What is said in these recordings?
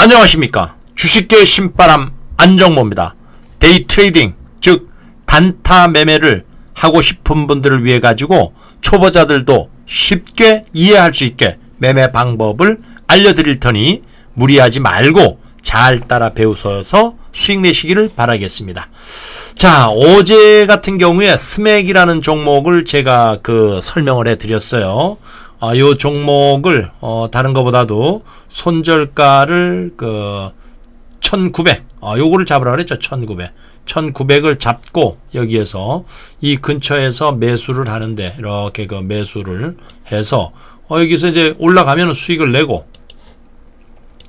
안녕하십니까. 주식계 신바람 안정모입니다. 데이 트레이딩, 즉, 단타 매매를 하고 싶은 분들을 위해 가지고 초보자들도 쉽게 이해할 수 있게 매매 방법을 알려드릴 테니 무리하지 말고 잘 따라 배우셔서 수익 내시기를 바라겠습니다. 자, 어제 같은 경우에 스맥이라는 종목을 제가 그 설명을 해 드렸어요. 아, 요 종목을 어, 다른 것보다도 손절가를 그 1900, 아, 요거를 잡으라 그랬죠. 1900. 1900을 잡고 여기에서 이 근처에서 매수를 하는데 이렇게 그 매수를 해서 어, 여기서 이제 올라가면 수익을 내고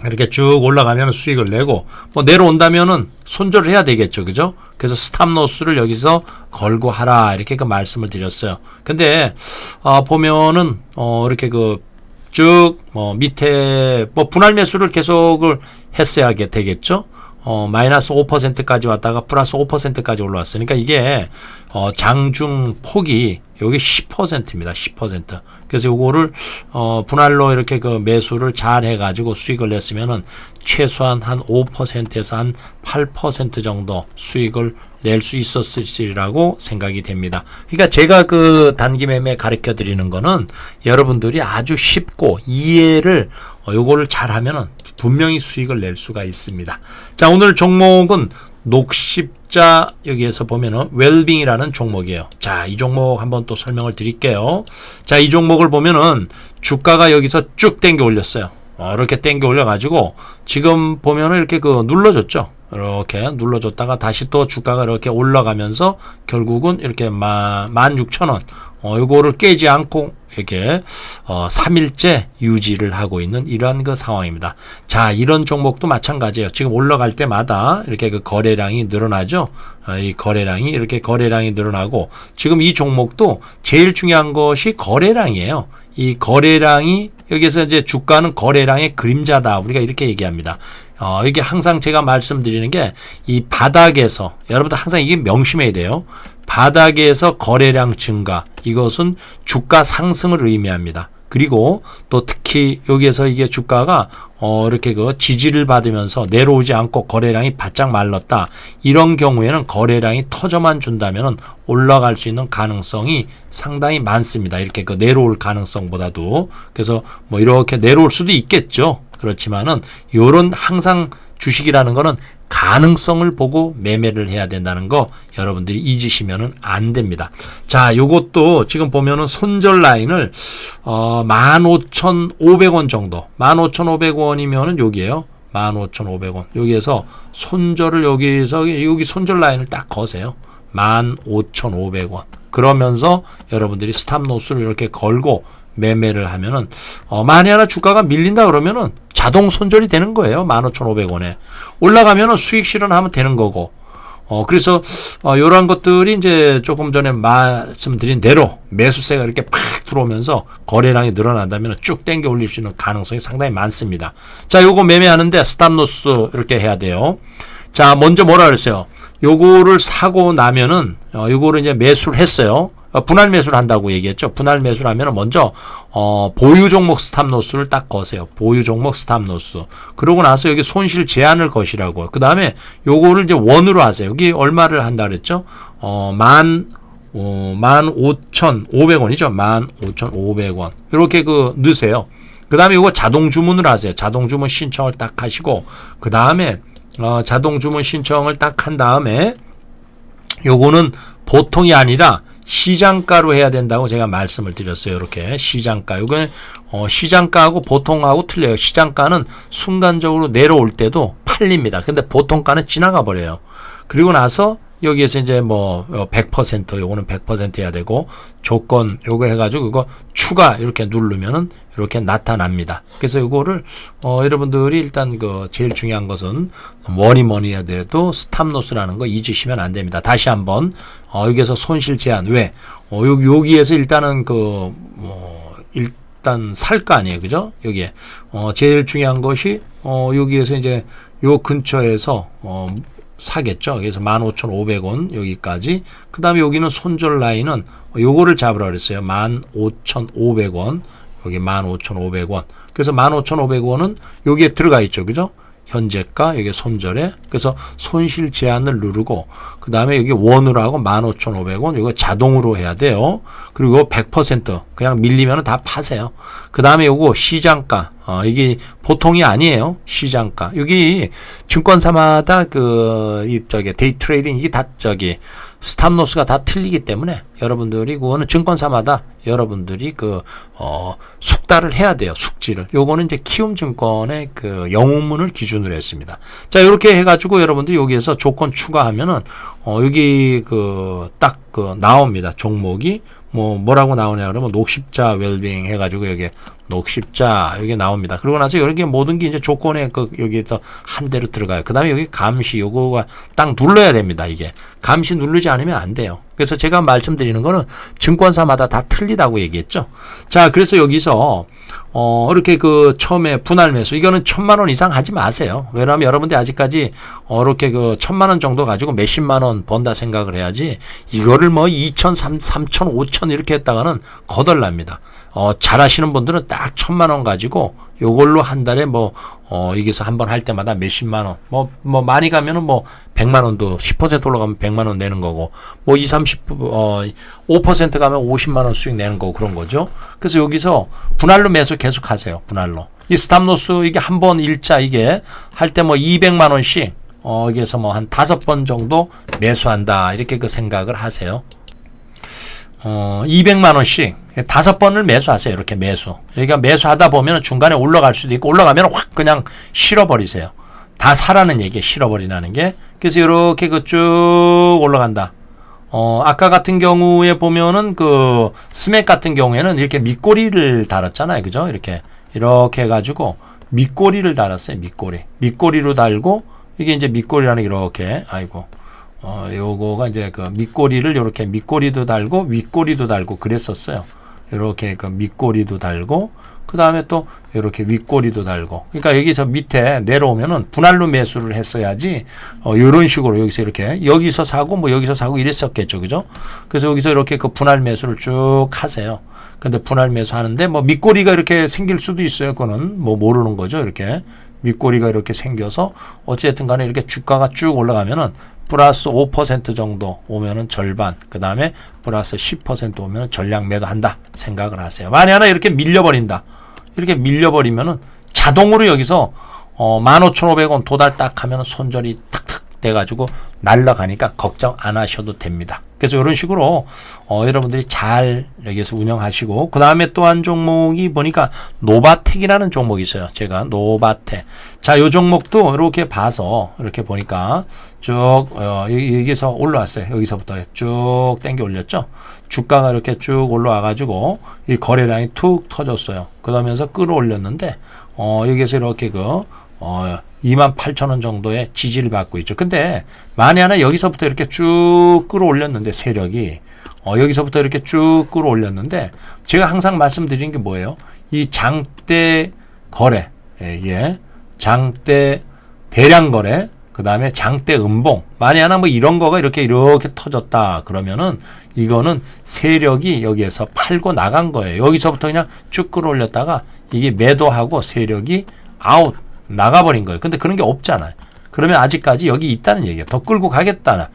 이렇게 쭉 올라가면 수익을 내고 뭐 내려온다면은 손절을 해야 되겠죠. 그죠? 그래서 스탑로스를 여기서 걸고 하라 이렇게 그 말씀을 드렸어요. 근데 어 보면은 어 이렇게 그쭉뭐 밑에 뭐 분할 매수를 계속을 했어야 되겠죠. 어, 마이너스 5%까지 왔다가 플러스 5%까지 올라왔으니까 이게 어, 장중 폭이 여기 10%입니다. 10%. 그래서 요거를 어, 분할로 이렇게 그 매수를 잘 해가지고 수익을 냈으면은 최소한 한 5%에서 한 8% 정도 수익을 낼 수 있었으리라고 생각이 됩니다. 그러니까 제가 그 단기 매매 가르쳐 드리는 거는 여러분들이 아주 쉽고 이해를 어, 요거를 잘 하면은 분명히 수익을 낼 수가 있습니다. 자, 오늘 종목은 녹십자 여기에서 보면은 웰빙이라는 종목이에요. 자, 이 종목 한번 또 설명을 드릴게요. 자, 이 종목을 보면은 주가가 여기서 쭉 땡겨 올렸어요. 어, 이렇게 땡겨 올려가지고 지금 보면은 이렇게 그 눌러줬죠. 이렇게 눌러줬다가 다시 또 주가가 이렇게 올라가면서 결국은 이렇게 만, 16,000원. 어, 요거를 깨지 않고 이렇게 어 3일째 유지를 하고 있는 이러한 그 상황입니다. 자, 이런 종목도 마찬가지예요. 지금 올라갈 때마다 이렇게 그 거래량이 늘어나죠. 어, 이 거래량이 이렇게 거래량이 늘어나고 지금 이 종목도 제일 중요한 것이 거래량이에요. 이 거래량이 여기서 이제 주가는 거래량의 그림자다. 우리가 이렇게 얘기합니다. 어, 이게 항상 제가 말씀드리는 게 이 바닥에서 여러분들 항상 이게 명심해야 돼요. 바닥에서 거래량 증가 이것은 주가 상승을 의미합니다. 그리고 또 특히 여기에서 이게 주가가 어 이렇게 그 지지를 받으면서 내려오지 않고 거래량이 바짝 말랐다. 이런 경우에는 거래량이 터져만 준다면은 올라갈 수 있는 가능성이 상당히 많습니다. 이렇게 그 내려올 가능성보다도 그래서 뭐 이렇게 내려올 수도 있겠죠. 그렇지만은 요런 항상 주식이라는 거는 가능성을 보고 매매를 해야 된다는 거 여러분들이 잊으시면은 안 됩니다. 자, 요것도 지금 보면은 손절 라인을 어 15,500원 정도. 15,500원이면은 여기에요. 15,500원. 여기에서 손절을 여기서 여기 손절 라인을 딱 거세요. 15,500원. 그러면서 여러분들이 스탑 노스를 이렇게 걸고 매매를 하면은 어 만에 하나 주가가 밀린다 그러면은 자동 손절이 되는 거예요. 15,500원에. 올라가면은 수익 실현하면 되는 거고. 어, 그래서, 어, 요런 것들이 이제 조금 전에 말씀드린 대로 매수세가 이렇게 팍 들어오면서 거래량이 늘어난다면 쭉 땡겨 올릴 수 있는 가능성이 상당히 많습니다. 자, 요거 매매하는데 스탑로스 이렇게 해야 돼요. 자, 먼저 뭐라 그랬어요? 요거를 사고 나면은, 어, 요거를 이제 매수를 했어요. 어, 분할 매수를 한다고 얘기했죠. 분할 매수를 하면 먼저 어, 보유 종목 스탑로스를 딱 거세요. 보유 종목 스탑로스. 그러고 나서 여기 손실 제한을 거시라고요. 그 다음에 요거를 이제 원으로 하세요. 여기 얼마를 한다 그랬죠? 어, 만, 어, 만 오천 오백 원이죠. 만 오천 오백 원. 이렇게 그 넣으세요. 그 다음에 요거 자동 주문을 하세요. 자동 주문 신청을 딱 하시고, 그 다음에 어, 자동 주문 신청을 딱 한 다음에 요거는 보통이 아니라 시장가로 해야 된다고 제가 말씀을 드렸어요. 이렇게 시장가. 이건 어, 시장가하고 보통하고 틀려요. 시장가는 순간적으로 내려올 때도 팔립니다. 근데 보통가는 지나가 버려요. 그리고 나서 여기에서 이제 뭐 100% 어, 요거는 100% 해야 되고 조건 요거 해가지고 이거 추가 이렇게 누르면은 이렇게 나타납니다. 그래서 이거를 어 여러분들이 일단 그 제일 중요한 것은 뭐니 뭐니 해야 돼도 스탑로스라는 거 잊으시면 안 됩니다. 다시 한번 어 여기에서 손실 제한 왜? 어 여기 여기에서 일단은 그뭐 일단 살 거 아니에요. 그죠? 여기에 어 제일 중요한 것이 어 여기에서 이제 요 근처에서 어 사겠죠. 그래서 15,500원 여기까지. 그 다음에 여기는 손절 라인은 요거를 잡으라 그랬어요. 15,500원. 여기 15,500원. 그래서 15,500원은 여기에 들어가 있죠. 그죠? 현재가 여기 손절에 그래서 손실 제한을 누르고 그 다음에 여기 원으로 하고 15,500원 이거 자동으로 해야 돼요. 그리고 100% 그냥 밀리면 다 파세요. 그 다음에 요거 시장가 어, 이게 보통이 아니에요. 시장가 여기 증권사마다 그이 저기 데이 트레이딩 이게 다 저기 스탑로스가 다 틀리기 때문에 여러분들이 그거는 증권사마다 여러분들이 그 어, 숙달을 해야 돼요. 숙지를. 요거는 이제 키움증권의 그 영웅문을 기준으로 했습니다. 자, 이렇게 해가지고 여러분들이 여기에서 조건 추가하면은 어, 여기 그딱그 나옵니다. 종목이 뭐 뭐라고 나오냐 그러면 녹십자 웰빙 해가지고 여기 녹십자 여기 나옵니다. 그러고 나서 여기 모든 게 이제 조건에 그 여기에서 한 대로 들어가요. 그 다음에 여기 감시 요거가 딱 눌러야 됩니다. 이게 감시 누르지 않으면 안 돼요. 그래서 제가 말씀드리는 거는 증권사마다 다 틀리다고 얘기했죠. 자, 그래서 여기서 어, 이렇게 그 처음에 분할 매수 이거는 천만 원 이상 하지 마세요. 왜냐하면 여러분들이 아직까지 어, 이렇게 그 천만 원 정도 가지고 몇십만 원 번다 생각을 해야지 이거를 뭐 2천, 3, 3천, 5천 이렇게 했다가는 거덜납니다. 어, 잘 하시는 분들은 딱 천만 원 가지고 요걸로 한 달에 뭐, 어, 여기서 한 번 할 때마다 몇십만 원, 뭐, 뭐, 많이 가면은 뭐, 백만 원도 10% 올라가면 백만 원 내는 거고, 뭐, 2, 30, 어, 5% 가면 50만 원 수익 내는 거고 그런 거죠. 그래서 여기서 분할로 매수 계속 하세요. 분할로. 이 스탑로스 이게 한 번 일자 이게 할 때 뭐 200만 원씩, 어, 여기에서 뭐 한 다섯 번 정도 매수한다. 이렇게 그 생각을 하세요. 어, 200만 원씩 다섯 번을 매수하세요. 이렇게 매수. 그러니까 매수하다 보면 중간에 올라갈 수도 있고 올라가면 확 그냥 실어버리세요. 다 사라는 얘기에 실어버리라는 게. 그래서 이렇게 그 쭉 올라간다. 어, 아까 같은 경우에 보면은 그 스맥 같은 경우에는 이렇게 밑꼬리를 달았잖아요. 그죠? 이렇게. 이렇게 해 가지고 밑꼬리를 달았어요. 밑꼬리. 밑꼬리로 달고 이게 이제 밑꼬리라는 게 이렇게. 아이고. 어, 요거가 이제 그 밑꼬리를 요렇게 밑꼬리도 달고 윗꼬리도 달고 그랬었어요. 요렇게 그 밑꼬리도 달고 그 다음에 또 이렇게 윗꼬리도 달고. 그러니까 여기서 밑에 내려오면은 분할로 매수를 했어야지 어 요런 식으로 여기서 이렇게 여기서 사고 뭐 여기서 사고 이랬었겠죠. 그죠? 그래서 여기서 이렇게 그 분할 매수를 쭉 하세요. 근데 분할 매수 하는데 뭐 밑꼬리가 이렇게 생길 수도 있어요. 그거는 뭐 모르는 거죠. 이렇게 밑꼬리가 이렇게 생겨서 어쨌든 간에 이렇게 주가가 쭉 올라가면은 플러스 5% 정도 오면은 절반, 그 다음에 플러스 10% 오면 전량 매도한다 생각을 하세요. 만약 하나 이렇게 밀려버린다. 이렇게 밀려버리면은 자동으로 여기서 어, 15,500원 도달 딱 하면 손절이 탁탁 돼가지고 날라가니까 걱정 안 하셔도 됩니다. 그래서 이런 식으로 어, 여러분들이 잘 여기서 운영하시고 그 다음에 또 한 종목이 보니까 노바텍이라는 종목이 있어요. 제가 노바텍. 자, 요 종목도 이렇게 봐서 이렇게 보니까 쭉 어, 여기서 올라왔어요. 여기서부터 쭉 땡겨 올렸죠. 주가가 이렇게 쭉 올라와 가지고 이 거래량이 툭 터졌어요. 그러면서 끌어올렸는데 어, 여기서 이렇게 그 어, 2만 8천 원 정도의 지지를 받고 있죠. 근데 만에 하나 여기서부터 이렇게 쭉 끌어올렸는데 세력이 어, 여기서부터 이렇게 쭉 끌어올렸는데 제가 항상 말씀드린 게 뭐예요? 이 장대 거래, 예, 장대 대량 거래, 그 다음에 장대 음봉, 만에 하나 뭐 이런 거가 이렇게 이렇게 터졌다 그러면은 이거는 세력이 여기에서 팔고 나간 거예요. 여기서부터 그냥 쭉 끌어올렸다가 이게 매도하고 세력이 아웃 나가버린 거예요. 근데 그런 게 없잖아요. 그러면 아직까지 여기 있다는 얘기예요. 더 끌고 가겠다는.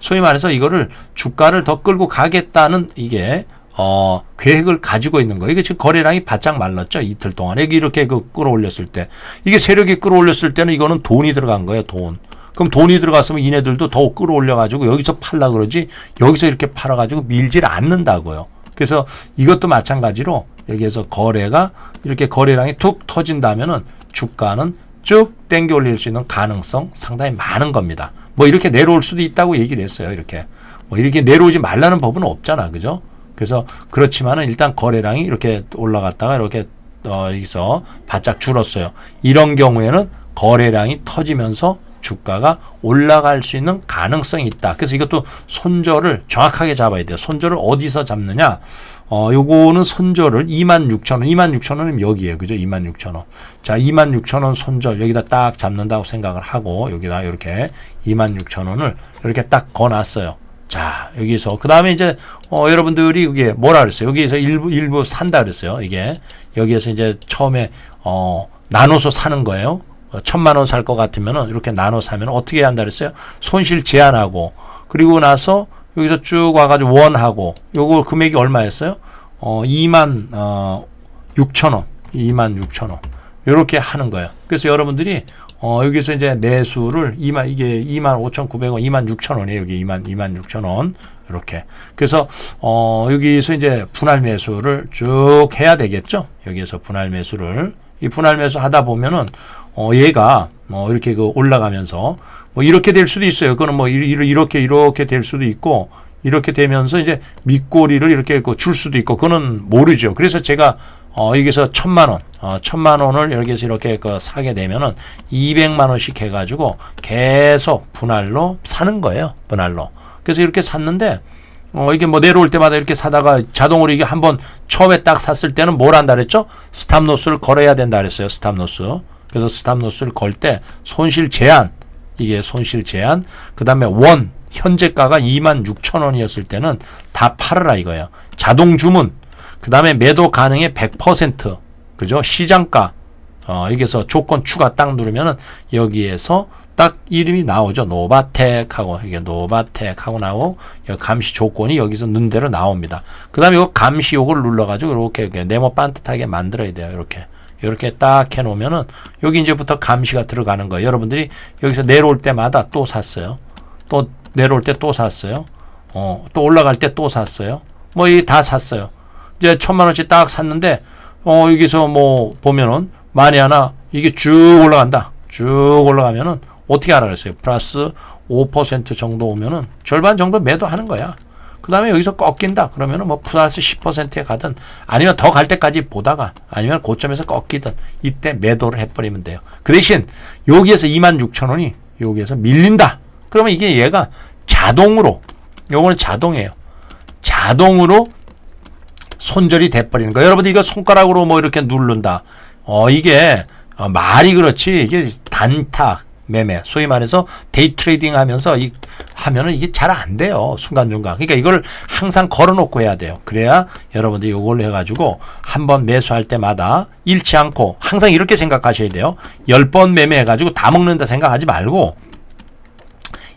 소위 말해서 이거를 주가를 더 끌고 가겠다는 이게 어, 계획을 가지고 있는 거예요. 이게 지금 거래량이 바짝 말랐죠. 이틀 동안. 여기 이렇게 그 끌어올렸을 때. 이게 세력이 끌어올렸을 때는 이거는 돈이 들어간 거예요. 돈. 그럼 돈이 들어갔으면 이네들도 더 끌어올려가지고 여기서 팔라 그러지 여기서 이렇게 팔아가지고 밀질 않는다고요. 그래서 이것도 마찬가지로 여기에서 거래가 이렇게 거래량이 툭 터진다면은 주가는 쭉 땡겨 올릴 수 있는 가능성 상당히 많은 겁니다. 뭐 이렇게 내려올 수도 있다고 얘기를 했어요. 이렇게. 뭐 이렇게 내려오지 말라는 법은 없잖아. 그죠? 그래서 그렇지만은 일단 거래량이 이렇게 올라갔다가 이렇게 어, 여기서 바짝 줄었어요. 이런 경우에는 거래량이 터지면서 주가가 올라갈 수 있는 가능성이 있다. 그래서 이것도 손절을 정확하게 잡아야 돼요. 손절을 어디서 잡느냐? 어, 요거는 손절을 26,000원, 26,000원이면 여기에요. 그죠? 26,000원. 자, 26,000원 손절 여기다 딱 잡는다고 생각을 하고 여기다 이렇게 26,000원을 이렇게 딱 거 놨어요. 자, 여기서 그 다음에 이제 어, 여러분들이 이게 뭐라 그랬어요? 여기에서 일부 일부 산다 그랬어요. 이게 여기에서 이제 처음에 어, 나눠서 사는 거예요. 어, 천만 원 살 것 같으면은 이렇게 나눠 사면 어떻게 해야 한다 그랬어요? 손실 제한하고 그리고 나서 여기서 쭉 와가지고 원하고 요거 금액이 얼마였어요? 어 2만 어 6천 원, 2만 6천 원 이렇게 하는 거예요. 그래서 여러분들이 어 여기서 이제 매수를 2만 이게 2만 5,900원, 2만 6천 원이에요. 여기 2만 2만 6천 원 이렇게. 그래서 어 여기서 이제 분할 매수를 쭉 해야 되겠죠. 여기에서 분할 매수를 이 분할 매수 하다 보면은 어 얘가 뭐 이렇게 그 올라가면서 뭐 이렇게 될 수도 있어요. 그거는 뭐 이- 이- 이렇게 이렇게 될 수도 있고 이렇게 되면서 이제 밑꼬리를 이렇게 그 줄 수도 있고 그거는 모르죠. 그래서 제가 어 여기서 천만 원, 어 천만 원을 여기서 이렇게 그 사게 되면은 200만 원씩 해가지고 계속 분할로 사는 거예요. 분할로. 그래서 이렇게 샀는데 어 이게 뭐 내려올 때마다 이렇게 사다가 자동으로 이게 한번 처음에 딱 샀을 때는 뭘 한다 그랬죠? 스탑로스를 걸어야 된다 그랬어요. 스탑로스. 그래서 스탑로스를 걸 때 손실 제한 이게 손실 제한 그 다음에 원 현재가가 2만 6천 원이었을 때는 다 팔으라 이거예요. 자동 주문 그 다음에 매도 가능의 100% 그죠? 시장가 어 여기서 조건 추가 딱 누르면은 여기에서 딱 이름이 나오죠. 노바텍 하고 이게 노바텍 하고 나오고 여기 감시 조건이 여기서 넣은 대로 나옵니다. 그다음에 이거 감시 요걸 눌러 가지고 이렇게 이렇게 네모 반듯하게 만들어야 돼요. 이렇게 이렇게 딱 해놓으면은 여기 이제부터 감시가 들어가는 거예요. 여러분들이 여기서 내려올 때마다 또 샀어요. 또 내려올 때 또 샀어요. 어, 또 올라갈 때 또 샀어요. 뭐 이 다 샀어요. 이제 천만 원씩 딱 샀는데 어 여기서 뭐 보면은 만에 하나 이게 쭉 올라간다. 쭉 올라가면은 어떻게 알아 그랬어요? 플러스 5% 정도 오면은 절반 정도 매도하는 거야. 그 다음에 여기서 꺾인다. 그러면은 뭐 플러스 10%에 가든 아니면 더 갈 때까지 보다가 아니면 고점에서 꺾이든 이때 매도를 해버리면 돼요. 그 대신 여기에서 26,000원이 여기에서 밀린다. 그러면 이게 얘가 자동으로 요거는 자동이에요. 자동으로 손절이 돼버리는 거예요. 여러분들 이거 손가락으로 뭐 이렇게 누른다. 어, 이게 어, 말이 그렇지 이게 단타 매매 소위 말해서 데이 트레이딩 하면서 이 하면은 이게 잘 안 돼요 순간순간. 그러니까 이걸 항상 걸어놓고 해야 돼요. 그래야 여러분들이 이걸로 해가지고 한 번 매수할 때마다 잃지 않고 항상 이렇게 생각하셔야 돼요. 열 번 매매해가지고 다 먹는다 생각하지 말고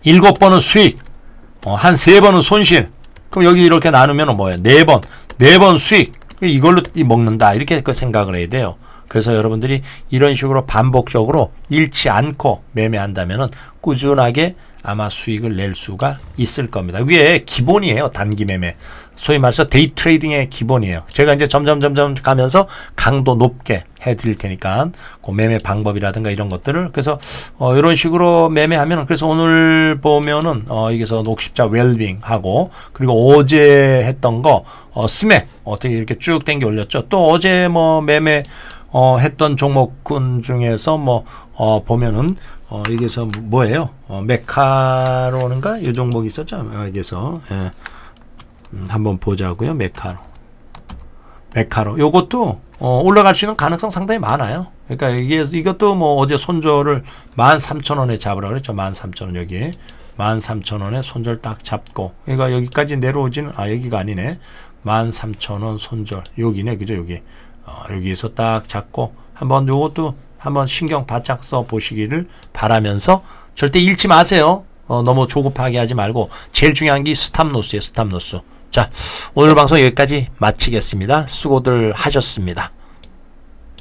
일곱 번은 수익 어, 한 세 번은 손실. 그럼 여기 이렇게 나누면 뭐예요? 네 번 네 번 수익. 이걸로 이 먹는다. 이렇게 그 생각을 해야 돼요. 그래서 여러분들이 이런 식으로 반복적으로 잃지 않고 매매한다면은 꾸준하게 아마 수익을 낼 수가 있을 겁니다. 이게 기본이에요. 단기 매매. 소위 말해서 데이 트레이딩의 기본이에요. 제가 이제 점점 점점 가면서 강도 높게 해 드릴 테니까 그 매매 방법이라든가 이런 것들을 그래서 어 이런 식으로 매매하면 그래서 오늘 보면은 어 여기서 녹십자 웰빙 하고 그리고 어제 했던 거 어 스맥 어떻게 이렇게 쭉 당겨 올렸죠. 또 어제 뭐 매매 어 했던 종목군 중에서 뭐 어 보면은 어 여기서 뭐예요? 어 메카로는가 이 종목이 있었죠. 어, 여기서 예. 음, 한번 보자고요. 메카로. 메카로. 요것도 어, 올라갈 수 있는 가능성 상당히 많아요. 그러니까 이게 이것도 뭐 어제 손절을 13,000원에 잡으라 그랬죠. 13,000원 여기. 13,000원에 손절 딱 잡고. 그러니까 여기까지 내려오지는 아 여기가 아니네. 13,000원 손절. 여기네. 그죠? 여기. 어, 여기에서 딱 잡고 한번 요것도 한번 신경 바짝 써 보시기를 바라면서 절대 잃지 마세요. 어, 너무 조급하게 하지 말고 제일 중요한 게 스탑로스예요. 스탑로스. 자, 오늘 방송 여기까지 마치겠습니다. 수고들 하셨습니다.